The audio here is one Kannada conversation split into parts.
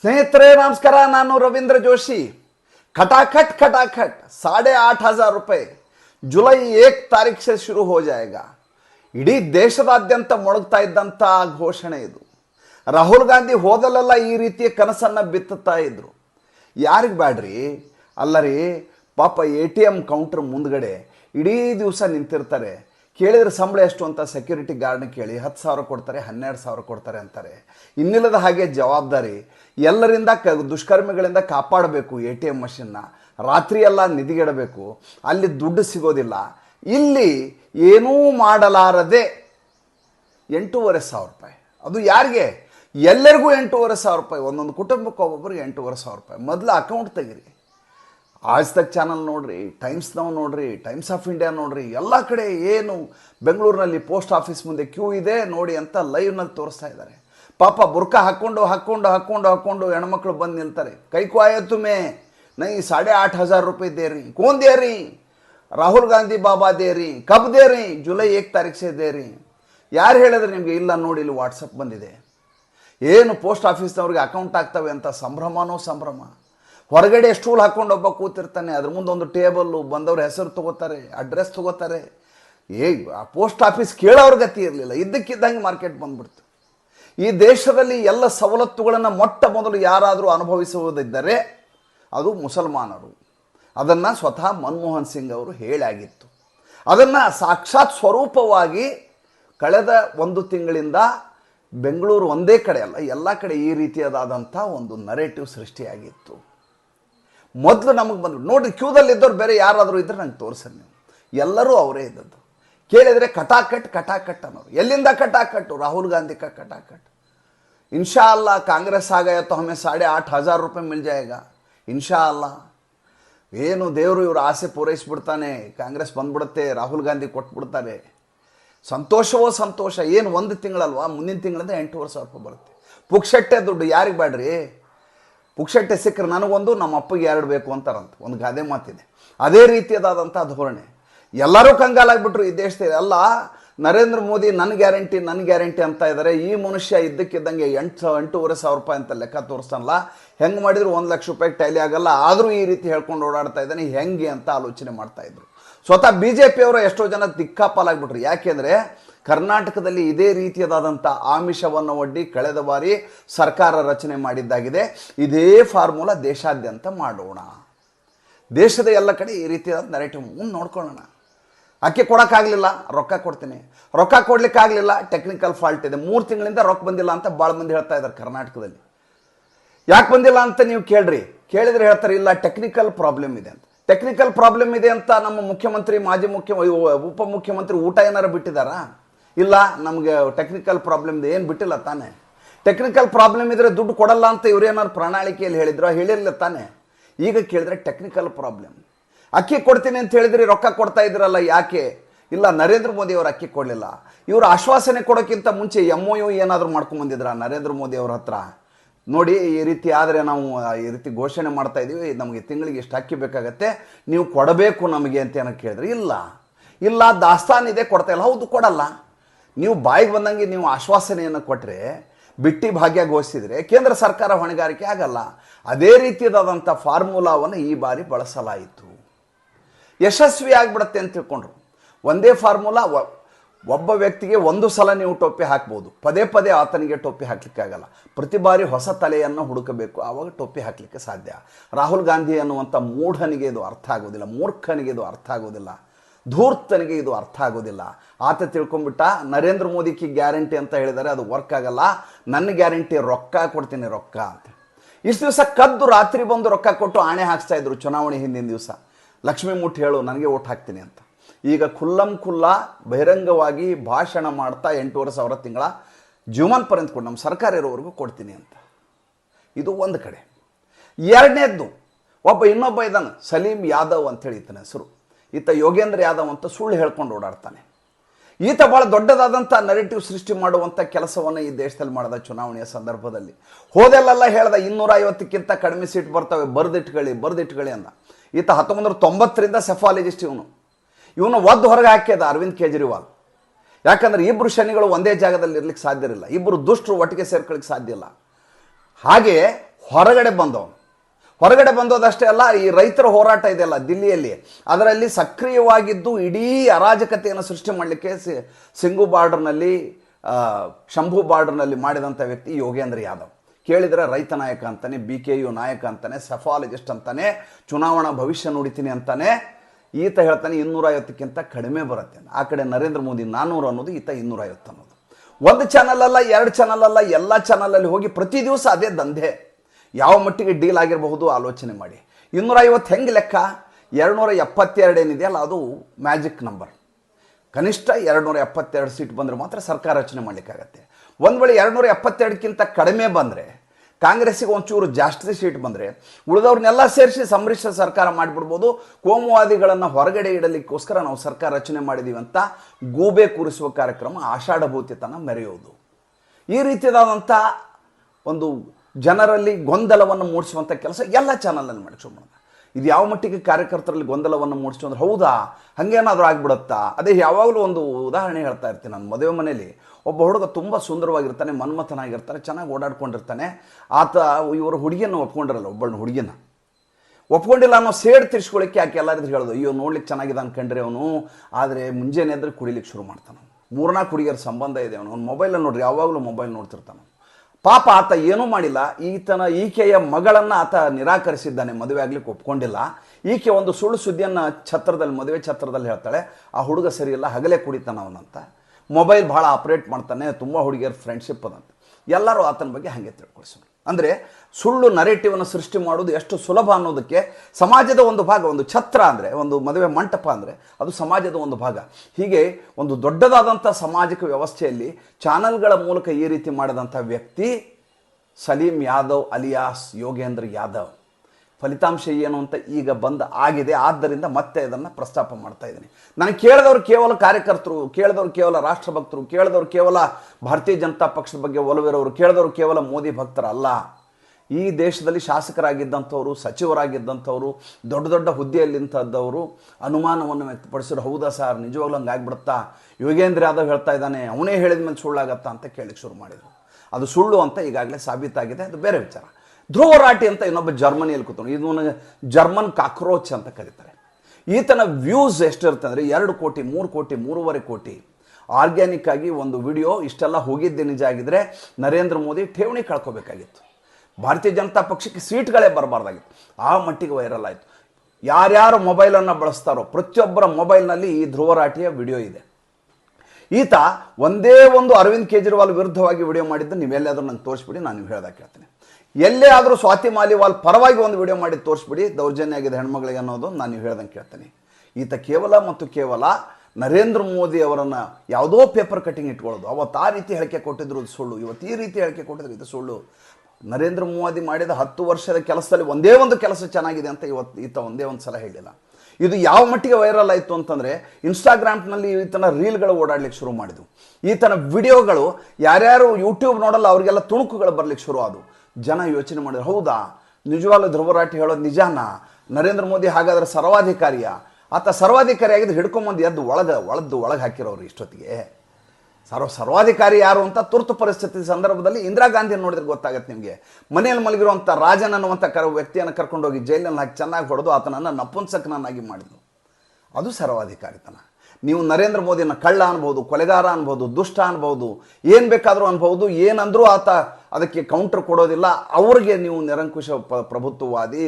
ಸ್ನೇಹಿತರೆ ನಮಸ್ಕಾರ ನಾನು ರವೀಂದ್ರ ಜೋಶಿ खटाखट खटाखट साढ़े आठ हजार रुपये ಜುಲೈ ಏಕ್ ತಾರೀಖ್ ಸೆ ಶುರು ಹೋ ಜಾಯೇಗಾ ಇಡೀ ದೇಶದಾದ್ಯಂತ ಮೊಳಗ್ತಾ ಇದ್ದಂಥ ಘೋಷಣೆ ಇದು ರಾಹುಲ್ ಗಾಂಧಿ ಹೋದಲೆಲ್ಲ ಈ ರೀತಿಯ ಕನಸನ್ನು ಬಿತ್ತುತ್ತಾ ಇದ್ರು ಯಾರಿಗೆ ಬ್ಯಾಡ್ರಿ ಅಲ್ಲ ರೀ ಪಾಪ ಎ ಟಿ ಎಮ್ ಕೌಂಟರ್ ಮುಂದ್ಗಡೆ ಇಡೀ ದಿವಸ ನಿಂತಿರ್ತಾರೆ ಕೇಳಿದ್ರೆ ಸಂಬಳ ಎಷ್ಟು ಅಂತ ಸೆಕ್ಯೂರಿಟಿ ಗಾರ್ಡ್ನ ಕೇಳಿ, ಹತ್ತು ಸಾವಿರ ಕೊಡ್ತಾರೆ, ಹನ್ನೆರಡು ಸಾವಿರ ಕೊಡ್ತಾರೆ ಅಂತಾರೆ. ಇನ್ನಿಲ್ಲದ ಹಾಗೆ ಜವಾಬ್ದಾರಿ, ಎಲ್ಲರಿಂದ ಕ ದುಷ್ಕರ್ಮಿಗಳಿಂದ ಕಾಪಾಡಬೇಕು ಎ ಟಿ ಎಂ ಮಷಿನ್ನ ರಾತ್ರಿಯೆಲ್ಲ ನಿಧಿಗೆಡಬೇಕು, ಅಲ್ಲಿ ದುಡ್ಡು ಸಿಗೋದಿಲ್ಲ. ಇಲ್ಲಿ ಏನೂ ಮಾಡಲಾರದೆ ಎಂಟೂವರೆ ಸಾವಿರ ರೂಪಾಯಿ. ಅದು ಯಾರಿಗೆ? ಎಲ್ಲರಿಗೂ ಎಂಟೂವರೆ ಸಾವಿರ ರೂಪಾಯಿ. ಒಂದೊಂದು ಕುಟುಂಬಕ್ಕೆ ಒಬ್ಬೊಬ್ಬರಿಗೆ ಎಂಟೂವರೆ ಸಾವಿರ ರೂಪಾಯಿ. ಮೊದಲು ಅಕೌಂಟ್ ತೆಗೀರಿ. ಆಜ್ ತಕ್ ಚಾನಲ್ ನೋಡ್ರಿ ಟೈಮ್ಸ್ ನಾವು ನೋಡ್ರಿ ಟೈಮ್ಸ್ ಆಫ್ ಇಂಡಿಯಾ ನೋಡ್ರಿ, ಎಲ್ಲ ಕಡೆ ಏನು ಬೆಂಗಳೂರಿನಲ್ಲಿ ಪೋಸ್ಟ್ ಆಫೀಸ್ ಮುಂದೆ ಕ್ಯೂ ಇದೆ ನೋಡಿ ಅಂತ ಲೈವ್ನಲ್ಲಿ ತೋರಿಸ್ತಾ ಇದ್ದಾರೆ ಪಾಪ ಬುರ್ಕ ಹಾಕ್ಕೊಂಡು ಹಾಕ್ಕೊಂಡು ಹಾಕ್ಕೊಂಡು ಹಾಕ್ಕೊಂಡು ಹೆಣ್ಮಕ್ಳು ಬಂದು ನಿಲ್ತಾರೆ. ಕೈ ಕ್ವಾಯ ಮೇ. ನೈ ಸಾಡೆ ಆಟ್ ಹಜಾರ್ ರೂಪಾಯಿ ದೇರಿ. ಕೋನ್ ದೇ ರೀ ರಾಹುಲ್ ಗಾಂಧಿ ಬಾಬಾ ದೇರಿ. ಕಬ್ ದೇರಿ? ಜುಲೈ ಏಕ್ ತಾರೀಖೆ ಸೇ ದೇ ರೀ ಯಾರು ಹೇಳಿದ್ರೆ ನಿಮಗೆ ಇಲ್ಲ ನೋಡಿ ಇಲ್ಲಿ ವಾಟ್ಸಪ್ ಬಂದಿದೆ. ಏನು ಪೋಸ್ಟ್ ಆಫೀಸ್ನವ್ರಿಗೆ ಅಕೌಂಟ್ ಆಗ್ತವೆ ಅಂತ ಸಂಭ್ರಮನೋ ಸಂಭ್ರಮ. ಹೊರಗಡೆ ಸ್ಟೂಲ್ ಹಾಕೊಂಡು ಒಬ್ಬ ಕೂತಿರ್ತಾನೆ, ಅದ್ರ ಮುಂದೆ ಒಂದು ಟೇಬಲ್ಲು, ಬಂದವ್ರ ಹೆಸರು ತಗೋತಾರೆ ಅಡ್ರೆಸ್ ತಗೋತಾರೆ. ಏ, ಆ ಪೋಸ್ಟ್ ಆಫೀಸ್ ಕೇಳೋರ ಗತಿ ಇರಲಿಲ್ಲ. ಇದ್ದಕ್ಕಿದ್ದಂಗೆ ಮಾರ್ಕೆಟ್ ಬಂದ್ಬಿಡ್ತು. ಈ ದೇಶದಲ್ಲಿ ಎಲ್ಲ ಸವಲತ್ತುಗಳನ್ನು ಮೊಟ್ಟ ಮೊದಲು ಯಾರಾದರೂ ಅನುಭವಿಸುವುದಿದ್ದರೆ ಅದು ಮುಸಲ್ಮಾನರು. ಅದನ್ನು ಸ್ವತಃ ಮನಮೋಹನ್ ಸಿಂಗ್ ಅವರು ಹೇಳಾಗಿತ್ತು. ಅದನ್ನು ಸಾಕ್ಷಾತ್ ಸ್ವರೂಪವಾಗಿ ಕಳೆದ ಒಂದು ತಿಂಗಳಿಂದ ಬೆಂಗಳೂರು ಒಂದೇ ಕಡೆ ಅಲ್ಲ, ಎಲ್ಲ ಕಡೆ ಈ ರೀತಿಯಾದಂಥ ಒಂದು ನರೇಟಿವ್ ಸೃಷ್ಟಿಯಾಗಿತ್ತು. ಮೊದಲು ನಮಗೆ ಬಂದರು. ನೋಡಿರಿ ಕ್ಯೂದಲ್ಲಿ ಇದ್ದವ್ರು ಬೇರೆ ಯಾರಾದರೂ ಇದ್ರೆ ನಂಗೆ ತೋರಿಸಲಿ ನೀವು. ಎಲ್ಲರೂ ಅವರೇ ಇದ್ದದ್ದು. ಕೇಳಿದರೆ ಕಟಾಕಟ್ ಕಟಾಕಟ್ ಅನ್ನೋರು ಎಲ್ಲಿಂದ ಕಟಾಕಟ್ಟು? ರಾಹುಲ್ ಗಾಂಧಿ ಕ ಕಟಾಕಟ್. ಇನ್ಶಾ ಅಲ್ಲ ಕಾಂಗ್ರೆಸ್ ಆಗಾಯ ತೊ ಒಮ್ಮೆ ಸಾಡೆ ಆಟ್ ಹಜಾರ್ ರೂಪಾಯಿ ಮಿಲ್ ಜಾಯೇಗ ಇನ್ಶಾ ಅಲ್ಲ ಏನು ದೇವರು ಇವರು ಆಸೆ ಪೂರೈಸಿಬಿಡ್ತಾನೆ. ಕಾಂಗ್ರೆಸ್ ಬಂದ್ಬಿಡುತ್ತೆ, ರಾಹುಲ್ ಗಾಂಧಿ ಕೊಟ್ಬಿಡ್ತಾರೆ. ಸಂತೋಷವೋ ಸಂತೋಷ, ಏನು ಒಂದು ತಿಂಗಳಲ್ವಾ? ಮುಂದಿನ ತಿಂಗಳಿಂದ ಎಂಟೂವರೆ ಸಾವಿರ ರೂಪಾಯಿ ಬರುತ್ತೆ. ಪುಕ್ಷಟ್ಟೆ ದುಡ್ಡು ಯಾರಿಗೆ ಬೇಡ್ರಿ ಪುಕ್ಷಟ್ಟೆ ಸಿಕ್ಕರೆ ನನಗೊಂದು ನಮ್ಮ ಅಪ್ಪಗೆ ಎರಡು ಬೇಕು ಅಂತಾರಂತ. ಒಂದು ಗಾದೆ ಮಾತಿದೆ. ಅದೇ ರೀತಿಯದಾದಂಥ ಧೋರಣೆ. ಎಲ್ಲರೂ ಕಂಗಾಲಾಗ್ಬಿಟ್ರು ಈ ದೇಶದಲ್ಲಿ. ಎಲ್ಲ ನರೇಂದ್ರ ಮೋದಿ ನನ್ನ ಗ್ಯಾರಂಟಿ ನನ್ನ ಗ್ಯಾರಂಟಿ ಅಂತ ಇದ್ದಾರೆ ಈ ಮನುಷ್ಯ ಇದ್ದಕ್ಕಿದ್ದಂಗೆ ಎಂಟು ಎಂಟೂವರೆ ಸಾವಿರ ರೂಪಾಯಿ ಅಂತ ಲೆಕ್ಕ ತೋರಿಸ್ತಾನಲ್ಲ. ಹೆಂಗೆ ಮಾಡಿದ್ರು ಒಂದು ಲಕ್ಷ ರೂಪಾಯಿಗೆ ಟೈಲಿ ಆಗಲ್ಲ. ಆದರೂ ಈ ರೀತಿ ಹೇಳ್ಕೊಂಡು ಓಡಾಡ್ತಾ ಇದ್ದಾನೆ. ಹೆಂಗೆ ಅಂತ ಆಲೋಚನೆ ಮಾಡ್ತಾಯಿದ್ರು ಸ್ವತಃ ಬಿ ಜೆ ಪಿಯವರು ಎಷ್ಟೋ ಜನ ದಿಕ್ಕಾಪಾಲಾಗ್ಬಿಟ್ರು. ಯಾಕೆಂದರೆ ಕರ್ನಾಟಕದಲ್ಲಿ ಇದೇ ರೀತಿಯಾದಂಥ ಆಮಿಷವನ್ನು ಒಡ್ಡಿ ಕಳೆದ ಬಾರಿ ಸರ್ಕಾರ ರಚನೆ ಮಾಡಿದ್ದಾಗಿದೆ. ಇದೇ ಫಾರ್ಮುಲಾ ದೇಶಾದ್ಯಂತ ಮಾಡೋಣ. ದೇಶದ ಎಲ್ಲ ಕಡೆ ಈ ರೀತಿಯಾದ ನರೇಟಿವ್ ಮುಂದೆ ನೋಡ್ಕೊಳ್ಳೋಣ. ಅಕ್ಕಿ ಕೊಡೋಕ್ಕಾಗಲಿಲ್ಲ, ರೊಕ್ಕ ಕೊಡ್ತೀನಿ. ರೊಕ್ಕ ಕೊಡ್ಲಿಕ್ಕಾಗಲಿಲ್ಲ ಟೆಕ್ನಿಕಲ್ ಫಾಲ್ಟ್ ಇದೆ. ಮೂರು ತಿಂಗಳಿಂದ ರೊಕ್ಕ ಬಂದಿಲ್ಲ ಅಂತ ಭಾಳ ಮಂದಿ ಹೇಳ್ತಾ ಇದ್ದಾರೆ ಕರ್ನಾಟಕದಲ್ಲಿ. ಯಾಕೆ ಬಂದಿಲ್ಲ ಅಂತ ನೀವು ಕೇಳ್ರಿ. ಕೇಳಿದ್ರೆ ಹೇಳ್ತಾರೆ, ಇಲ್ಲ ಟೆಕ್ನಿಕಲ್ ಪ್ರಾಬ್ಲಮ್ ಇದೆ ಅಂತ. ಟೆಕ್ನಿಕಲ್ ಪ್ರಾಬ್ಲಮ್ ಇದೆ ಅಂತ ನಮ್ಮ ಮುಖ್ಯಮಂತ್ರಿ, ಮಾಜಿ ಮುಖ್ಯ ಉಪಮುಖ್ಯಮಂತ್ರಿ ಊಟ ಏನಾರು ಬಿಟ್ಟಿದ್ದಾರಾ? ಇಲ್ಲ, ನಮಗೆ ಟೆಕ್ನಿಕಲ್ ಪ್ರಾಬ್ಲಮ್ ಇದೆ. ಏನು ಬಿಟ್ಟಿಲ್ಲ ತಾನೆ? ಟೆಕ್ನಿಕಲ್ ಪ್ರಾಬ್ಲಮ್ ಇದ್ರೆ ದುಡ್ಡು ಕೊಡಲ್ಲ ಅಂತ ಇವ್ರೇನಾದ್ರು ಪ್ರಣಾಳಿಕೆಯಲ್ಲಿ ಹೇಳಿದ್ರು ಹೇಳಿರಲಿಲ್ಲ ತಾನೆ? ಈಗ ಕೇಳಿದ್ರೆ ಟೆಕ್ನಿಕಲ್ ಪ್ರಾಬ್ಲಮ್ ಅಕ್ಕಿ ಕೊಡ್ತೀನಿ ಅಂತ ಹೇಳಿದ್ರೆ ರೊಕ್ಕ ಕೊಡ್ತಾ ಇದ್ರಲ್ಲ ಯಾಕೆ? ಇಲ್ಲ, ನರೇಂದ್ರ ಮೋದಿ ಅವರು ಅಕ್ಕಿ ಕೊಡಲಿಲ್ಲ. ಇವರು ಆಶ್ವಾಸನೆ ಕೊಡೋಕ್ಕಿಂತ ಮುಂಚೆ ಎಂ ಒ ಯು ಏನಾದರೂ ಮಾಡ್ಕೊಂಬಂದಿದ್ರ ನರೇಂದ್ರ ಮೋದಿ ಅವ್ರ ಹತ್ರ? ನೋಡಿ, ಈ ರೀತಿ ಆದರೆ ನಾವು ಈ ರೀತಿ ಘೋಷಣೆ ಮಾಡ್ತಾ ಇದ್ದೀವಿ ನಮಗೆ ತಿಂಗಳಿಗೆ ಇಷ್ಟು ಅಕ್ಕಿ ಬೇಕಾಗತ್ತೆ. ನೀವು ಕೊಡಬೇಕು ನಮಗೆ ಅಂತ ಏನಕ್ಕೆ ಕೇಳಿದ್ರೆ ಇಲ್ಲ. ಇಲ್ಲ ದಾಸ್ತಾನಿದೆ ಕೊಡ್ತಾ ಇಲ್ಲ. ಹೌದು, ಕೊಡಲ್ಲ. ನೀವು ಬಾಯಿಗೆ ಬಂದಂಗೆ ನೀವು ಆಶ್ವಾಸನೆಯನ್ನು ಕೊಟ್ಟರೆ ಬಿಟ್ಟಿ ಭಾಗ್ಯ ಘೋಷಿಸಿದರೆ ಕೇಂದ್ರ ಸರ್ಕಾರ ಹೊಣೆಗಾರಿಕೆ ಆಗಲ್ಲ. ಅದೇ ರೀತಿಯಾದಂಥ ಫಾರ್ಮುಲಾವನ್ನು ಈ ಬಾರಿ ಬಳಸಲಾಯಿತು. ಯಶಸ್ವಿ ಆಗಿಬಿಡುತ್ತೆ ಅಂತ ತಿಳ್ಕೊಂಡ್ರು. ಒಂದೇ ಫಾರ್ಮುಲಾ ಒಬ್ಬ ವ್ಯಕ್ತಿಗೆ ಒಂದು ಸಲ ನೀವು ಟೋಪಿ ಹಾಕ್ಬೋದು. ಪದೇ ಪದೇ ಆತನಿಗೆ ಟೋಪಿ ಹಾಕ್ಲಿಕ್ಕೆ ಆಗಲ್ಲ. ಪ್ರತಿ ಬಾರಿ ಹೊಸ ತಲೆಯನ್ನು ಹುಡುಕಬೇಕು. ಆವಾಗ ಟೋಪಿ ಹಾಕಲಿಕ್ಕೆ ಸಾಧ್ಯ. ರಾಹುಲ್ ಗಾಂಧಿ ಅನ್ನುವಂಥ ಮೂಢನಿಗೆ ಇದು ಅರ್ಥ ಆಗೋದಿಲ್ಲ, ಮೂರ್ಖನಿಗೆ ಇದು ಅರ್ಥ ಆಗೋದಿಲ್ಲ. ಧೂರ್ತನಿಗೆ ಇದು ಅರ್ಥ ಆಗೋದಿಲ್ಲ. ಆತ ತಿಳ್ಕೊಂಬಿಟ್ಟ ನರೇಂದ್ರ ಮೋದಿಗೆ ಗ್ಯಾರಂಟಿ ಅಂತ ಹೇಳಿದರೆ ಅದು ವರ್ಕ್ ಆಗಲ್ಲ. ನನ್ನ ಗ್ಯಾರಂಟಿ ರೊಕ್ಕ ಕೊಡ್ತೀನಿ, ರೊಕ್ಕ ಅಂತ. ಇಷ್ಟು ದಿವಸ ಕದ್ದು ರಾತ್ರಿ ಬಂದು ರೊಕ್ಕ ಕೊಟ್ಟು ಆಣೆ ಹಾಕ್ಸ್ತಾ ಇದ್ರು ಚುನಾವಣೆ ಹಿಂದಿನ ದಿವಸ. ಲಕ್ಷ್ಮೀ ಮುಟ್ ಹೇಳು, ನನಗೆ ಓಟ್ ಹಾಕ್ತೀನಿ ಅಂತ. ಈಗ ಖುಲ್ಲಂ ಖುಲ್ಲ ಬಹಿರಂಗವಾಗಿ ಭಾಷಣ ಮಾಡ್ತಾ ಎಂಟೂವರೆ ಸಾವಿರ ತಿಂಗಳ ಜೀವಮಾನ ಪರ್ಯಂತ ಕೊಡು, ನಮ್ಮ ಸರ್ಕಾರ ಇರೋವರೆಗೂ ಕೊಡ್ತೀನಿ ಅಂತ. ಇದು ಒಂದು ಕಡೆ. ಎರಡನೇದ್ದು, ಒಬ್ಬ ಇನ್ನೊಬ್ಬ ಇದ್ದಾನೆ, ಸಲೀಂ ಯಾದವ್ ಅಂತೇಳಿ ಈತನ ಹೆಸರು. ಈತ ಯೋಗೇಂದ್ರ ಯಾದವ್ ಅಂತ ಸುಳ್ಳು ಹೇಳ್ಕೊಂಡು ಓಡಾಡ್ತಾನೆ. ಈತ ಭಾಳ ದೊಡ್ಡದಾದಂಥ ನರೇಟಿವ್ ಸೃಷ್ಟಿ ಮಾಡುವಂಥ ಕೆಲಸವನ್ನು ಈ ದೇಶದಲ್ಲಿ ಮಾಡಿದ ಚುನಾವಣೆಯ ಸಂದರ್ಭದಲ್ಲಿ. ಹೋದೆಲ್ಲ ಹೇಳ್ದ ಇನ್ನೂರ ಐವತ್ತಕ್ಕಿಂತ ಕಡಿಮೆ ಸೀಟ್ ಬರ್ತವೆ, ಬರೆದಿಟ್ಕೊಳ್ಳಿ ಬರೆದಿಟ್ಕೊಳ್ಳಿ ಅಂದ. ಈತ ಹತ್ತೊಂಬತ್ತು ತೊಂಬತ್ತರಿಂದ ಸೆಫಾಲಜಿಸ್ಟ್ ಇವನು. ಇವನು ಒದ್ದು ಹೊರಗೆ ಹಾಕ್ಯದ ಅರವಿಂದ್ ಕೇಜ್ರಿವಾಲ್. ಯಾಕಂದ್ರೆ ಇಬ್ಬರು ಶನಿಗಳು ಒಂದೇ ಜಾಗದಲ್ಲಿ ಇರ್ಲಿಕ್ಕೆ ಸಾಧ್ಯ ಇಲ್ಲ ಇಬ್ಬರು ದುಷ್ಟರು ಒಟ್ಟಿಗೆ ಸೇರ್ಕೊಳ್ಳಿಕ್ಕೆ ಸಾಧ್ಯ ಇಲ್ಲ. ಹಾಗೆ ಹೊರಗಡೆ ಬಂದವನು. ಹೊರಗಡೆ ಬಂದೋದಷ್ಟೇ ಅಲ್ಲ, ಈ ರೈತರ ಹೋರಾಟ ಇದೆಯಲ್ಲ ದಿಲ್ಲಿಯಲ್ಲಿ. ಅದರಲ್ಲಿ ಸಕ್ರಿಯವಾಗಿದ್ದು ಇಡೀ ಅರಾಜಕತೆಯನ್ನು ಸೃಷ್ಟಿ ಮಾಡಲಿಕ್ಕೆ ಸಿಂಗು ಬಾರ್ಡರ್ನಲ್ಲಿ ಶಂಭು ಬಾರ್ಡರ್ನಲ್ಲಿ ಮಾಡಿದಂಥ ವ್ಯಕ್ತಿ ಯೋಗೇಂದ್ರ ಯಾದವ್. ಕೇಳಿದರೆ ರೈತ ನಾಯಕ ಅಂತಾನೆ, ಬಿ ಕೆ ಯು ನಾಯಕ ಅಂತಾನೆ, ಸಫಾಲಜಿಸ್ಟ್ ಅಂತಾನೆ, ಚುನಾವಣಾ ಭವಿಷ್ಯ ನುಡಿತೀನಿ ಅಂತಾನೆ, ಈತ ಹೇಳ್ತಾನೆ ಇನ್ನೂರೈವತ್ತಕ್ಕಿಂತ ಕಡಿಮೆ ಬರುತ್ತೆ. ಆ ಕಡೆ ನರೇಂದ್ರ ಮೋದಿ ನಾನ್ನೂರು ಅನ್ನೋದು, ಈತ ಇನ್ನೂರೈವತ್ತು ಅನ್ನೋದು. ಒಂದು ಚಾನಲ್ ಅಲ್ಲ, ಎರಡು ಚಾನಲ್ ಅಲ್ಲ, ಎಲ್ಲ ಚಾನಲಲ್ಲಿ ಹೋಗಿ ಪ್ರತಿ ದಿವಸ ಅದೇ ದಂಧೆ. ಯಾವ ಮಟ್ಟಿಗೆ ಡೀಲ್ ಆಗಿರಬಹುದು ಆಲೋಚನೆ ಮಾಡಿ. ಇನ್ನೂರ ಐವತ್ತು ಹೆಂಗೆ ಲೆಕ್ಕ? ಎರಡುನೂರ ಎಪ್ಪತ್ತೆರಡು ಏನಿದೆಯಲ್ಲ ಅದು ಮ್ಯಾಜಿಕ್ ನಂಬರ್. ಕನಿಷ್ಠ ಎರಡುನೂರ ಎಪ್ಪತ್ತೆರಡು ಸೀಟ್ ಬಂದರೆ ಮಾತ್ರ ಸರ್ಕಾರ ರಚನೆ ಮಾಡಲಿಕ್ಕಾಗತ್ತೆ. ಒಂದು ವೇಳೆ ಎರಡುನೂರ ಎಪ್ಪತ್ತೆರಡಕ್ಕಿಂತ ಕಡಿಮೆ ಬಂದರೆ, ಕಾಂಗ್ರೆಸ್ಸಿಗೆ ಒಂಚೂರು ಜಾಸ್ತಿ ಸೀಟ್ ಬಂದರೆ, ಉಳಿದವ್ರನ್ನೆಲ್ಲ ಸೇರಿಸಿ ಸಮ್ಮಿಶ್ರ ಸರ್ಕಾರ ಮಾಡಿಬಿಡ್ಬೋದು, ಕೋಮುವಾದಿಗಳನ್ನು ಹೊರಗಡೆ ಇಡಲಿಕ್ಕೋಸ್ಕರ ನಾವು ಸರ್ಕಾರ ರಚನೆ ಮಾಡಿದ್ದೀವಿ ಅಂತ ಗೂಬೆ ಕೂರಿಸುವ ಕಾರ್ಯಕ್ರಮ ಆಷಾಢಭೂತಿತನ ಮೆರೆಯೋದು. ಈ ರೀತಿಯಾದಂಥ ಒಂದು ಜನರಲ್ಲಿ ಗೊಂದಲವನ್ನು ಮೂಡಿಸುವಂಥ ಕೆಲಸ ಎಲ್ಲ ಚಾನಲಲ್ಲಿ ಮಾಡಿ ಶುರು ಇದು ಯಾವ ಮಟ್ಟಿಗೆ ಕಾರ್ಯಕರ್ತರಲ್ಲಿ ಗೊಂದಲವನ್ನು ಮೂಡಿಸ್ತು ಅಂದ್ರೆ ಹೌದಾ? ಹಂಗೇನಾದರೂ ಆಗಿಬಿಡುತ್ತಾ? ಅದೇ ಯಾವಾಗಲೂ ಒಂದು ಉದಾಹರಣೆ ಹೇಳ್ತಾ ಇರ್ತೀನಿ ನಾನು ಮದುವೆ ಮನೆಯಲ್ಲಿ. ಒಬ್ಬ ಹುಡುಗ ತುಂಬ ಸುಂದರವಾಗಿರ್ತಾನೆ, ಮನ್ಮಥನಾಗಿರ್ತಾನೆ, ಚೆನ್ನಾಗಿ ಓಡಾಡ್ಕೊಂಡಿರ್ತಾನೆ. ಆತ, ಇವರು ಹುಡುಗಿಯನ್ನು ಒಪ್ಕೊಂಡಿರಲ್ಲ, ಒಬ್ಬಳನ್ನ ಹುಡುಗಿನ. ಒಪ್ಕೊಂಡಿಲ್ಲ ಅನ್ನೋ ಸೇಡ್ ತಿರ್ಸ್ಕೊಳ್ಳಿಕ್ಕೆ ಯಾಕೆ ಎಲ್ಲರಿದ್ರು ಹೇಳೋದು, ಅಯ್ಯೋ, ನೋಡ್ಲಿಕ್ಕೆ ಚೆನ್ನಾಗಿದೆ ಅನ್ಕೊಂಡ್ರೆ ಅವನು, ಆದರೆ ಮುಂಜಾನೆ ಎದ್ರೆ ಕುಡಿಲಿಕ್ಕೆ ಶುರು ಮಾಡ್ತಾನೆ ಮೂರ್ನಾಲ್ಕು ಹುಡುಗಿಯರ ಸಂಬಂಧ ಇದೆ ಅವನು. ಅವ್ನು ಮೊಬೈಲಲ್ಲಿ ನೋಡ್ರಿ, ಯಾವಾಗಲೂ ಮೊಬೈಲ್ ನೋಡ್ತಿರ್ತಾನೆ ಪಾಪ ಆತ ಏನೂ ಮಾಡಿಲ್ಲ. ಈತನ ಈಕೆಯ ಮಗಳನ್ನು ಆತ ನಿರಾಕರಿಸಿದ್ದಾನೆ. ಮದುವೆ ಆಗ್ಲಿಕ್ಕೆ ಒಪ್ಕೊಂಡಿಲ್ಲ. ಈಕೆ ಒಂದು ಸುಳ್ಳು ಸುದ್ದಿಯನ್ನು ಛತ್ರದಲ್ಲಿ, ಮದುವೆ ಛತ್ರದಲ್ಲಿ ಹೇಳ್ತಾಳೆ. ಆ ಹುಡುಗ ಸರಿಯಿಲ್ಲ ಹಗಲೇ ಕುಡಿತಾನ ಅವನಂತ. ಮೊಬೈಲ್ ಭಾಳ ಆಪ್ರೇಟ್ ಮಾಡ್ತಾನೆ. ತುಂಬ ಹುಡುಗಿಯರ ಫ್ರೆಂಡ್ಶಿಪ್ ಅದಂತೆ. ಎಲ್ಲರೂ ಆತನ ಬಗ್ಗೆ ಹಾಗೆ ತಿಳ್ಕೊಳ್ಸೋಣ ಅಂದರೆ ಸುಳ್ಳು ನರೇಟಿವನ್ನು ಸೃಷ್ಟಿ ಮಾಡೋದು ಎಷ್ಟು ಸುಲಭ ಅನ್ನೋದಕ್ಕೆ ಸಮಾಜದ ಒಂದು ಭಾಗ, ಒಂದು ಛತ್ರ ಅಂದರೆ, ಒಂದು ಮದುವೆ ಮಂಟಪ ಅಂದರೆ, ಅದು ಸಮಾಜದ ಒಂದು ಭಾಗ. ಹೀಗೆ ಒಂದು ದೊಡ್ಡದಾದಂಥ ಸಾಮಾಜಿಕ ವ್ಯವಸ್ಥೆಯಲ್ಲಿ ಚಾನಲ್ಗಳ ಮೂಲಕ ಈ ರೀತಿ ಮಾಡಿದಂಥ ವ್ಯಕ್ತಿ ಸಲೀಂ ಯಾದವ್ ಅಲಿಯಾಸ್ ಯೋಗೇಂದ್ರ ಯಾದವ್. ಫಲಿತಾಂಶ ಏನು ಅಂತ ಈಗ ಬಂದ ಆಗಿದೆ. ಆದ್ದರಿಂದ ಮತ್ತೆ ಇದನ್ನು ಪ್ರಸ್ತಾಪ ಮಾಡ್ತಾ ಇದ್ದೀನಿ. ನನಗೆ ಕೇಳಿದವರು ಕೇವಲ ಕಾರ್ಯಕರ್ತರು, ಕೇಳಿದವರು ಕೇವಲ ರಾಷ್ಟ್ರಭಕ್ತರು, ಕೇಳಿದವರು ಕೇವಲ ಭಾರತೀಯ ಜನತಾ ಪಕ್ಷದ ಬಗ್ಗೆ ಒಲವಿರೋರು, ಕೇಳಿದವರು ಕೇವಲ ಮೋದಿ ಭಕ್ತರಲ್ಲ. ಈ ದೇಶದಲ್ಲಿ ಶಾಸಕರಾಗಿದ್ದಂಥವರು, ಸಚಿವರಾಗಿದ್ದಂಥವರು, ದೊಡ್ಡ ದೊಡ್ಡ ಹುದ್ದೆಯಲ್ಲಿಂಥದ್ದವರು ಅನುಮಾನವನ್ನು ವ್ಯಕ್ತಪಡಿಸಿದ್ರು, ಹೌದಾ ಸರ್? ನಿಜವಾಗ್ಲೂ ಹಂಗೆ ಆಗ್ಬಿಡುತ್ತಾ? ಯೋಗೇಂದ್ರ ಯಾದವ್ ಹೇಳ್ತಾ ಇದ್ದಾನೆ, ಅವನೇ ಹೇಳಿದ ಮೇಲೆ ಸುಳ್ಳಾಗತ್ತಾ ಅಂತ ಕೇಳಕ್ಕೆ ಶುರು ಮಾಡಿದರು. ಅದು ಸುಳ್ಳು ಅಂತ ಈಗಾಗಲೇ ಸಾಬೀತಾಗಿದೆ. ಅದು ಬೇರೆ ವಿಚಾರ. ಧ್ರುವ ರಾಟಿ ಅಂತ ಇನ್ನೊಬ್ಬ ಜರ್ಮನಿಯಲ್ಲಿ ಕೂತನು ಇದನ್ನು ಜರ್ಮನ್ ಕಾಕ್ರೋಚ್ ಅಂತ ಕರೀತಾರೆ. ಈತನ ವ್ಯೂಸ್ ಎಷ್ಟಿರುತ್ತೆ ಅಂದರೆ ಎರಡು ಕೋಟಿ, ಮೂರು ಕೋಟಿ, ಮೂರುವರೆ ಕೋಟಿ. ಆರ್ಗ್ಯಾನಿಕ್ ಆಗಿ ಒಂದು ವಿಡಿಯೋ ಇಷ್ಟೆಲ್ಲ ಹೋಗಿದ್ದೆ ನಿಜ ಆಗಿದ್ರೆ ನರೇಂದ್ರ ಮೋದಿ ಠೇವಣಿ ಕಳ್ಕೊಬೇಕಾಗಿತ್ತು. ಭಾರತೀಯ ಜನತಾ ಪಕ್ಷಕ್ಕೆ ಸೀಟ್ಗಳೇ ಬರಬಾರ್ದಾಗಿತ್ತು. ಆ ಮಟ್ಟಿಗೆ ವೈರಲ್ ಆಯಿತು. ಯಾರ್ಯಾರು ಮೊಬೈಲನ್ನು ಬಳಸ್ತಾರೋ ಪ್ರತಿಯೊಬ್ಬರ ಮೊಬೈಲ್ನಲ್ಲಿ ಈ ಧ್ರುವರಾಟಿಯ ವಿಡಿಯೋ ಇದೆ. ಈತ ಒಂದೇ ಒಂದು ಅರವಿಂದ್ ಕೇಜ್ರಿವಾಲ್ ವಿರುದ್ಧವಾಗಿ ವಿಡಿಯೋ ಮಾಡಿದ್ದು, ನೀವೆಲ್ಲಾದರೂ ನಂಗೆ ತೋರಿಸ್ಬಿಡಿ, ನಾನು ನೀವು ಹೇಳ್ದಾಗ ಕೇಳ್ತೇನೆ. ಎಲ್ಲೇ ಆದರೂ ಸ್ವಾತಿ ಮಾಲಿವಾಲ್ ಪರವಾಗಿ ಒಂದು ವಿಡಿಯೋ ಮಾಡಿ ತೋರಿಸ್ಬಿಡಿ, ದೌರ್ಜನ್ಯ ಆಗಿದೆ ಹೆಣ್ಮಗಳಿಗೆ ಅನ್ನೋದು ನಾನು ನೀವು ಹೇಳ್ದಂಗೆ ಕೇಳ್ತೀನಿ. ಈತ ಕೇವಲ ಮತ್ತು ಕೇವಲ ನರೇಂದ್ರ ಮೋದಿ ಅವರನ್ನು ಯಾವುದೋ ಪೇಪರ್ ಕಟ್ಟಿಂಗ್ ಇಟ್ಕೊಳ್ಳೋದು ಅವತ್ತು ಆ ರೀತಿ ಹೇಳಿಕೆ ಕೊಟ್ಟಿದ್ರು ಇದು ಸುಳ್ಳು. ಇವತ್ತು ಈ ರೀತಿ ಹೇಳಿಕೆ ಕೊಟ್ಟಿದ್ರು ಇದು ಸುಳ್ಳು. ನರೇಂದ್ರ ಮೋದಿ ಮಾಡಿದ ಹತ್ತು ವರ್ಷದ ಕೆಲಸದಲ್ಲಿ ಒಂದೇ ಒಂದು ಕೆಲಸ ಚೆನ್ನಾಗಿದೆ ಅಂತ ಇವತ್ತು ಈತ ಒಂದೇ ಒಂದು ಸಲ ಹೇಳಿಲ್ಲ. ಇದು ಯಾವ ಮಟ್ಟಿಗೆ ವೈರಲ್ ಆಯಿತು ಅಂತಂದರೆ ಇನ್ಸ್ಟಾಗ್ರಾಮ್ನಲ್ಲಿ ಈತನ ರೀಲ್ಗಳು ಓಡಾಡ್ಲಿಕ್ಕೆ ಶುರು ಮಾಡಿದ್ವು. ಈತನ ವಿಡಿಯೋಗಳು ಯಾರ್ಯಾರು ಯೂಟ್ಯೂಬ್ ನೋಡಲ್ಲ ಅವರಿಗೆಲ್ಲ ತುಣುಕುಗಳು ಬರ್ಲಿಕ್ಕೆ ಶುರು ಆದವು ಜನ ಯೋಚನೆ ಮಾಡಿದ್ರು, ಹೌದಾ? ನಿಜವಾಗ್ಲೂ ಧ್ರುವರಾಟಿ ಹೇಳೋದು ನಿಜಾನ? ನರೇಂದ್ರ ಮೋದಿ ಹಾಗಾದ್ರೆ ಸರ್ವಾಧಿಕಾರಿಯ? ಆತ ಸರ್ವಾಧಿಕಾರಿ ಆಗಿದ್ದು ಹಿಡ್ಕೊಂಬಂದು ಎದ್ದು ಒಳಗೆ, ಒಳದ್ದು ಒಳಗೆ ಹಾಕಿರೋರು ಇಷ್ಟೊತ್ತಿಗೆ. ಸರ್ವ ಸರ್ವಾಧಿಕಾರಿ ಯಾರು ಅಂತ ತುರ್ತು ಪರಿಸ್ಥಿತಿ ಸಂದರ್ಭದಲ್ಲಿ ಇಂದಿರಾ ಗಾಂಧಿ ನೋಡಿದ್ರೆ ಗೊತ್ತಾಗತ್ತೆ ನಿಮಗೆ. ಮನೆಯಲ್ಲಿ ಮಲಗಿರುವಂಥ ರಾಜನ್ ಅನ್ನುವಂಥ ಕರ ವ್ಯಕ್ತಿಯನ್ನು ಕರ್ಕೊಂಡೋಗಿ ಜೈಲಿನಲ್ಲಿ ಹಾಕಿ ಚೆನ್ನಾಗಿ ಹೊಡೆದು ಆತನನ್ನು ನಪುಂಸಕನನ್ನಾಗಿ ಮಾಡಿದ್ರು ಅದು ಸರ್ವಾಧಿಕಾರಿತನ. ನೀವು ನರೇಂದ್ರ ಮೋದಿನ ಕಳ್ಳ ಅನ್ಬೋದು, ಕೊಲೆಗಾರ ಅನ್ಬೋದು, ದುಷ್ಟ ಅನ್ಬೋದು, ಏನು ಬೇಕಾದರೂ ಅನ್ಬೋದು, ಏನಂದರೂ ಆತ ಅದಕ್ಕೆ ಕೌಂಟರ್ ಕೊಡೋದಿಲ್ಲ, ಅವ್ರಿಗೆ ನೀವು ನಿರಂಕುಶ ಪ್ರಭುತ್ವವಾದಿ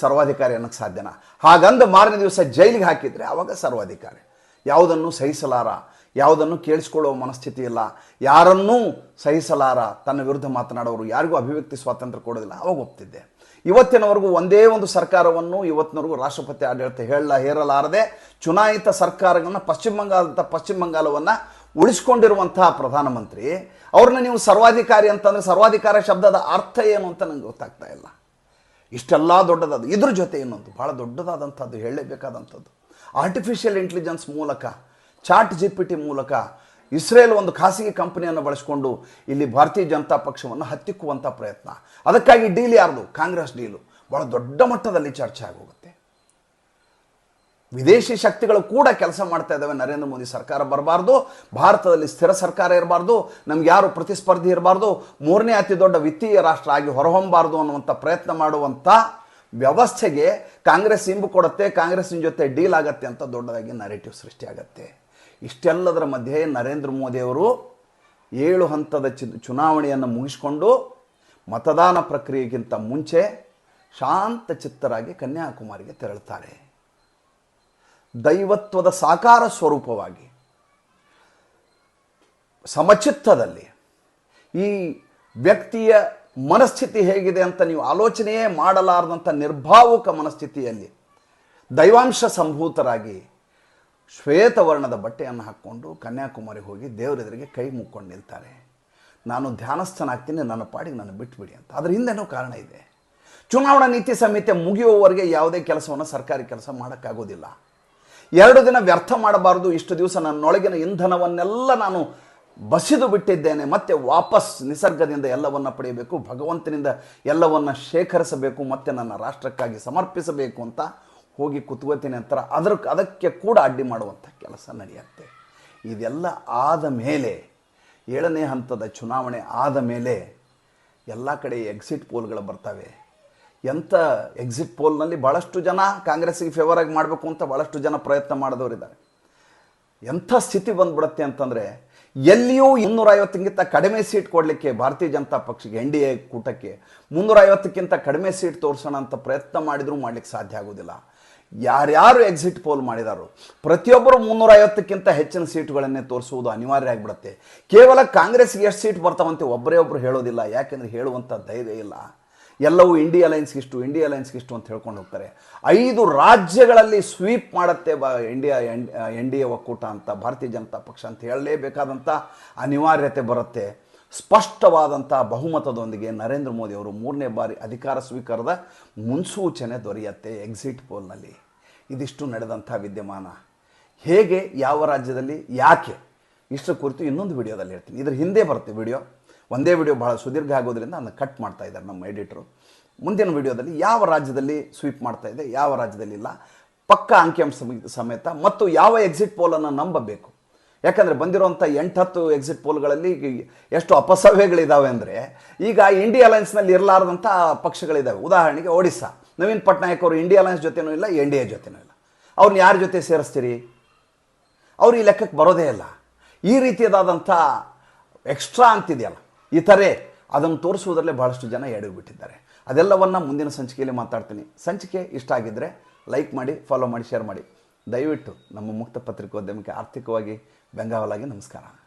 ಸರ್ವಾಧಿಕಾರಿ ಅನ್ನೋಕ್ಕೆ ಸಾಧ್ಯನ? ಹಾಗಂದು ಮಾರನೇ ದಿವಸ ಜೈಲಿಗೆ ಹಾಕಿದರೆ ಆವಾಗ ಸರ್ವಾಧಿಕಾರಿ. ಯಾವುದನ್ನು ಸಹಿಸಲಾರ? ಯಾವುದನ್ನು ಕೇಳಿಸ್ಕೊಳ್ಳುವ ಮನಸ್ಥಿತಿ ಇಲ್ಲ. ಯಾರನ್ನೂ ಸಹಿಸಲಾರ? ತನ್ನ ವಿರುದ್ಧ ಮಾತನಾಡೋರು ಯಾರಿಗೂ ಅಭಿವ್ಯಕ್ತಿ ಸ್ವಾತಂತ್ರ್ಯ ಕೊಡೋದಿಲ್ಲ. ಅವಾಗ ಒಪ್ತಿದ್ದೆ. ಇವತ್ತಿನವರೆಗೂ ಒಂದೇ ಒಂದು ಸರ್ಕಾರವನ್ನು ಇವತ್ತಿನವರೆಗೂ ರಾಷ್ಟ್ರಪತಿ ಆಡಳಿತ ಹೇಳಲ ಹೇರಲಾರದೆ ಚುನಾಯಿತ ಸರ್ಕಾರಗಳನ್ನು ಪಶ್ಚಿಮ ಬಂಗಾಳದ ಪಶ್ಚಿಮ ಬಂಗಾಲವನ್ನು ಉಳಿಸ್ಕೊಂಡಿರುವಂತಹ ಪ್ರಧಾನಮಂತ್ರಿ, ಅವ್ರನ್ನ ನೀವು ಸರ್ವಾಧಿಕಾರಿ ಅಂತಂದರೆ ಸರ್ವಾಧಿಕಾರ ಶಬ್ದದ ಅರ್ಥ ಏನು ಅಂತ ನಂಗೆ ಗೊತ್ತಾಗ್ತಾ ಇಲ್ಲ. ಇಷ್ಟೆಲ್ಲ ದೊಡ್ಡದಾದ, ಇದ್ರ ಜೊತೆ ಇನ್ನೊಂದು ಭಾಳ ದೊಡ್ಡದಾದಂಥದ್ದು, ಹೇಳಲೇಬೇಕಾದಂಥದ್ದು. ಆರ್ಟಿಫಿಷಿಯಲ್ ಇಂಟೆಲಿಜೆನ್ಸ್ ಮೂಲಕ ಚಾಟ್ ಜಿ ಪಿ ಟಿ ಮೂಲಕ ಇಸ್ರೇಲ್ ಒಂದು ಖಾಸಗಿ ಕಂಪನಿಯನ್ನು ಬಳಸಿಕೊಂಡು ಇಲ್ಲಿ ಭಾರತೀಯ ಜನತಾ ಪಕ್ಷವನ್ನು ಹತ್ತಿಕ್ಕುವಂಥ ಪ್ರಯತ್ನ. ಅದಕ್ಕಾಗಿ ಡೀಲ್ ಯಾರ್ದು? ಕಾಂಗ್ರೆಸ್ ಡೀಲು. ಭಾಳ ದೊಡ್ಡ ಮಟ್ಟದಲ್ಲಿ ಚರ್ಚೆ ಆಗೋಗುತ್ತೆ. ವಿದೇಶಿ ಶಕ್ತಿಗಳು ಕೂಡ ಕೆಲಸ ಮಾಡ್ತಾ ಇದ್ದಾವೆ. ನರೇಂದ್ರ ಮೋದಿ ಸರ್ಕಾರ ಬರಬಾರ್ದು. ಭಾರತದಲ್ಲಿ ಸ್ಥಿರ ಸರ್ಕಾರ ಇರಬಾರ್ದು. ನಮ್ಗೆ ಯಾರು ಪ್ರತಿಸ್ಪರ್ಧಿ ಇರಬಾರ್ದು. ಮೂರನೇ ಅತಿ ದೊಡ್ಡ ವಿತ್ತೀಯ ರಾಷ್ಟ್ರ ಆಗಿ ಹೊರಹೊಮ್ಮಬಾರ್ದು ಅನ್ನುವಂಥ ಪ್ರಯತ್ನ ಮಾಡುವಂಥ ವ್ಯವಸ್ಥೆಗೆ ಕಾಂಗ್ರೆಸ್ ಇಂಬು ಕೊಡುತ್ತೆ. ಕಾಂಗ್ರೆಸ್ನ ಜೊತೆ ಡೀಲ್ ಆಗತ್ತೆ ಅಂತ ದೊಡ್ಡದಾಗಿ ನರೇಟಿವ್ ಸೃಷ್ಟಿಯಾಗತ್ತೆ ಇಷ್ಟೆಲ್ಲದರ ಮಧ್ಯೆ ನರೇಂದ್ರ ಮೋದಿಯವರು ಏಳು ಹಂತದ ಚು, ಚುನಾವಣೆಯನ್ನು ಮುಗಿಸ್ಕೊಂಡು ಮತದಾನ ಪ್ರಕ್ರಿಯೆಗಿಂತ ಮುಂಚೆ ಶಾಂತ ಚಿತ್ತರಾಗಿ ಕನ್ಯಾಕುಮಾರಿಗೆ ತೆರಳುತ್ತಾರೆ. ದೈವತ್ವದ ಸಾಕಾರ ಸ್ವರೂಪವಾಗಿ, ಸಮಚಿತ್ತದಲ್ಲಿ ಈ ವ್ಯಕ್ತಿಯ ಮನಸ್ಥಿತಿ ಹೇಗಿದೆ ಅಂತ ನೀವು ಆಲೋಚನೆಯೇ ಮಾಡಲಾರದಂಥ ನಿರ್ಭಾವುಕ ಮನಸ್ಥಿತಿಯಲ್ಲಿ ದೈವಾಂಶ ಸಂಭೂತರಾಗಿ ಶ್ವೇತವರ್ಣದ ಬಟ್ಟೆಯನ್ನು ಹಾಕ್ಕೊಂಡು ಕನ್ಯಾಕುಮಾರಿ ಹೋಗಿ ದೇವರೆದುರಿಗೆ ಕೈ ಮುಕ್ಕೊಂಡು ನಿಲ್ತಾರೆ. ನಾನು ಧ್ಯಾನಸ್ಥನಾಗ್ತೀನಿ, ನನ್ನ ಪಾಡಿಗೆ ನಾನು ಬಿಟ್ಬಿಡಿ ಅಂತ. ಅದರ ಹಿಂದೆನೂ ಕಾರಣ ಇದೆ. ಚುನಾವಣಾ ನೀತಿ ಸಂಹಿತೆ ಮುಗಿಯುವವರೆಗೆ ಯಾವುದೇ ಕೆಲಸವನ್ನು ಸರ್ಕಾರಿ ಕೆಲಸ ಮಾಡೋಕ್ಕಾಗೋದಿಲ್ಲ. ಎರಡು ದಿನ ವ್ಯರ್ಥ ಮಾಡಬಾರದು, ಇಷ್ಟು ದಿವಸ ನನ್ನೊಳಗಿನ ಇಂಧನವನ್ನೆಲ್ಲ ನಾನು ಬಸಿದು ಬಿಟ್ಟಿದ್ದೇನೆ, ಮತ್ತೆ ವಾಪಸ್ ನಿಸರ್ಗದಿಂದ ಎಲ್ಲವನ್ನ ಪಡೆಯಬೇಕು, ಭಗವಂತನಿಂದ ಎಲ್ಲವನ್ನ ಶೇಖರಿಸಬೇಕು, ಮತ್ತೆ ನನ್ನ ರಾಷ್ಟ್ರಕ್ಕಾಗಿ ಸಮರ್ಪಿಸಬೇಕು ಅಂತ ಹೋಗಿ ಕುತ್ಕೋತೀನಿ ಅಂತಾರೆ, ಅದ್ರ ಅದಕ್ಕೆ ಕೂಡ ಅಡ್ಡಿ ಮಾಡುವಂಥ ಕೆಲಸ ನಡೆಯುತ್ತೆ. ಇದೆಲ್ಲ ಆದ ಮೇಲೆ, ಏಳನೇ ಹಂತದ ಚುನಾವಣೆ ಆದ ಮೇಲೆ ಎಲ್ಲ ಕಡೆ ಎಕ್ಸಿಟ್ ಪೋಲ್ಗಳು ಬರ್ತವೆ. ಎಂಥ ಎಕ್ಸಿಟ್ ಪೋಲ್ನಲ್ಲಿ ಭಾಳಷ್ಟು ಜನ ಕಾಂಗ್ರೆಸ್ಸಿಗೆ ಫೇವರ್ ಆಗಿ ಮಾಡಬೇಕು ಅಂತ ಭಾಳಷ್ಟು ಜನ ಪ್ರಯತ್ನ ಮಾಡಿದವರಿದ್ದಾರೆ ಎಂಥ ಸ್ಥಿತಿ ಬಂದ್ಬಿಡುತ್ತೆ ಅಂತಂದರೆ, ಎಲ್ಲಿಯೂ ಇನ್ನೂರ ಐವತ್ತಕ್ಕಿಂತ ಕಡಿಮೆ ಸೀಟ್ ಕೊಡಲಿಕ್ಕೆ ಭಾರತೀಯ ಜನತಾ ಪಕ್ಷಕ್ಕೆ, ಎನ್ ಡಿ ಎ ಕೂಟಕ್ಕೆ ಮುನ್ನೂರ ಐವತ್ತಕ್ಕಿಂತ ಕಡಿಮೆ ಸೀಟ್ ತೋರಿಸೋಣ ಅಂತ ಪ್ರಯತ್ನ ಮಾಡಿದರೂ ಮಾಡ್ಲಿಕ್ಕೆ ಸಾಧ್ಯ ಆಗೋದಿಲ್ಲ ಯಾರ್ಯಾರು ಎಕ್ಸಿಟ್ ಪೋಲ್ ಮಾಡಿದಾರೋ, ಪ್ರತಿಯೊಬ್ಬರು ಮುನ್ನೂರ ಐವತ್ತಕ್ಕಿಂತ ಹೆಚ್ಚಿನ ಸೀಟುಗಳನ್ನೇ ತೋರಿಸುವುದು ಅನಿವಾರ್ಯ ಆಗಿಬಿಡುತ್ತೆ. ಕೇವಲ ಕಾಂಗ್ರೆಸ್ಗೆ ಎಷ್ಟು ಸೀಟ್ ಬರ್ತಾವಂತೆ ಒಬ್ಬರೇ ಒಬ್ಬರು ಹೇಳೋದಿಲ್ಲ. ಯಾಕೆಂದರೆ ಹೇಳುವಂಥ ಧೈರ್ಯ ಇಲ್ಲ. ಎಲ್ಲವೂ ಇಂಡಿಯಾ ಅಲೈನ್ಸ್ಗೆ ಇಷ್ಟು ಇಂಡಿಯಾ ಅಲೈನ್ಸ್ಗೆ ಇಷ್ಟು ಅಂತ ಹೇಳ್ಕೊಂಡು ಹೋಗ್ತಾರೆ. ಐದು ರಾಜ್ಯಗಳಲ್ಲಿ ಸ್ವೀಪ್ ಮಾಡುತ್ತೆ ಬ ಇಂಡಿಯಾ ಎನ್ ಡಿ ಎ ಒಕ್ಕೂಟ ಅಂತ, ಭಾರತೀಯ ಜನತಾ ಪಕ್ಷ ಅಂತ ಹೇಳಲೇಬೇಕಾದಂಥ ಅನಿವಾರ್ಯತೆ ಬರುತ್ತೆ. ಸ್ಪಷ್ಟವಾದಂಥ ಬಹುಮತದೊಂದಿಗೆ ನರೇಂದ್ರ ಮೋದಿ ಅವರು ಮೂರನೇ ಬಾರಿ ಅಧಿಕಾರ ಸ್ವೀಕಾರದ ಮುನ್ಸೂಚನೆ ದೊರೆಯುತ್ತೆ ಎಕ್ಸಿಟ್ ಪೋಲ್ನಲ್ಲಿ ಇದಿಷ್ಟು ನಡೆದಂಥ ವಿದ್ಯಮಾನ. ಹೇಗೆ, ಯಾವ ರಾಜ್ಯದಲ್ಲಿ, ಯಾಕೆ? ಇಷ್ಟರ ಕುರಿತು ಇನ್ನೊಂದು ವಿಡಿಯೋದಲ್ಲಿ ಹೇಳ್ತೀನಿ. ಇದ್ರ ಹಿಂದೆ ಬರುತ್ತೆ ವಿಡಿಯೋ. ಒಂದೇ ವಿಡಿಯೋ ಬಹಳ ಸುದೀರ್ಘ ಆಗೋದ್ರಿಂದ ಅದನ್ನು ಕಟ್ ಮಾಡ್ತಾ ಇದ್ದಾರೆ ನಮ್ಮ ಎಡಿಟ್ರು ಮುಂದಿನ ವಿಡಿಯೋದಲ್ಲಿ ಯಾವ ರಾಜ್ಯದಲ್ಲಿ ಸ್ವೀಪ್ ಮಾಡ್ತಾ ಇದೆ, ಯಾವ ರಾಜ್ಯದಲ್ಲಿ ಇಲ್ಲ, ಪಕ್ಕ ಅಂಕಿಅಂಶ ಸಮ- ಸಮೇತ ಮತ್ತು ಯಾವ ಎಕ್ಸಿಟ್ ಪೋಲನ್ನು ನಂಬಬೇಕು? ಯಾಕಂದರೆ ಬಂದಿರುವಂಥ ಹತ್ತು ಎಕ್ಸಿಟ್ ಪೋಲ್ಗಳಲ್ಲಿ ಎಷ್ಟು ಅಪಸವ್ಯಗಳಿದ್ದಾವೆ ಅಂದರೆ ಈಗ ಇಂಡಿಯಾ ಅಲಯನ್ಸ್ನಲ್ಲಿ ಇರಲಾರ್ದಂಥ ಪಕ್ಷಗಳಿದ್ದಾವೆ ಉದಾಹರಣೆಗೆ ಒಡಿಸ್ಸಾ. ನವೀನ್ ಪಟ್ನಾಯಕ್ ಅವರು ಇಂಡಿಯಾ ಅಲಯನ್ಸ್ ಜೊತೆನೂ ಇಲ್ಲ ಎನ್ ಡಿ ಎ ಜೊತೆನೂ ಇಲ್ಲ. ಅವ್ರನ್ನ ಯಾರ ಜೊತೆ ಸೇರಿಸ್ತೀರಿ? ಅವ್ರು ಈ ಲೆಕ್ಕಕ್ಕೆ ಬರೋದೇ ಇಲ್ಲ. ಈ ರೀತಿಯದಾದಂಥ ಎಕ್ಸ್ಟ್ರಾ ಅಂತಿದೆಯಲ್ಲ, ಇತರೆ, ಅದನ್ನು ತೋರಿಸುವುದರಲ್ಲೇ ಬಹಳಷ್ಟು ಜನ ಎಡಗಿಬಿಟ್ಟಿದ್ದಾರೆ ಅದೆಲ್ಲವನ್ನು ಮುಂದಿನ ಸಂಚಿಕೆಯಲ್ಲಿ ಮಾತಾಡ್ತೀನಿ. ಸಂಚಿಕೆ ಇಷ್ಟ ಆಗಿದ್ದರೆ ಲೈಕ್ ಮಾಡಿ ಫಾಲೋ ಮಾಡಿ ಶೇರ್ ಮಾಡಿ. ದಯವಿಟ್ಟು ನಮ್ಮ ಮುಕ್ತ ಪತ್ರಿಕೋದ್ಯಮಕ್ಕೆ ಆರ್ಥಿಕವಾಗಿ ಬೆಂಗಾವಲಾಗಿ ನಮಸ್ಕಾರ.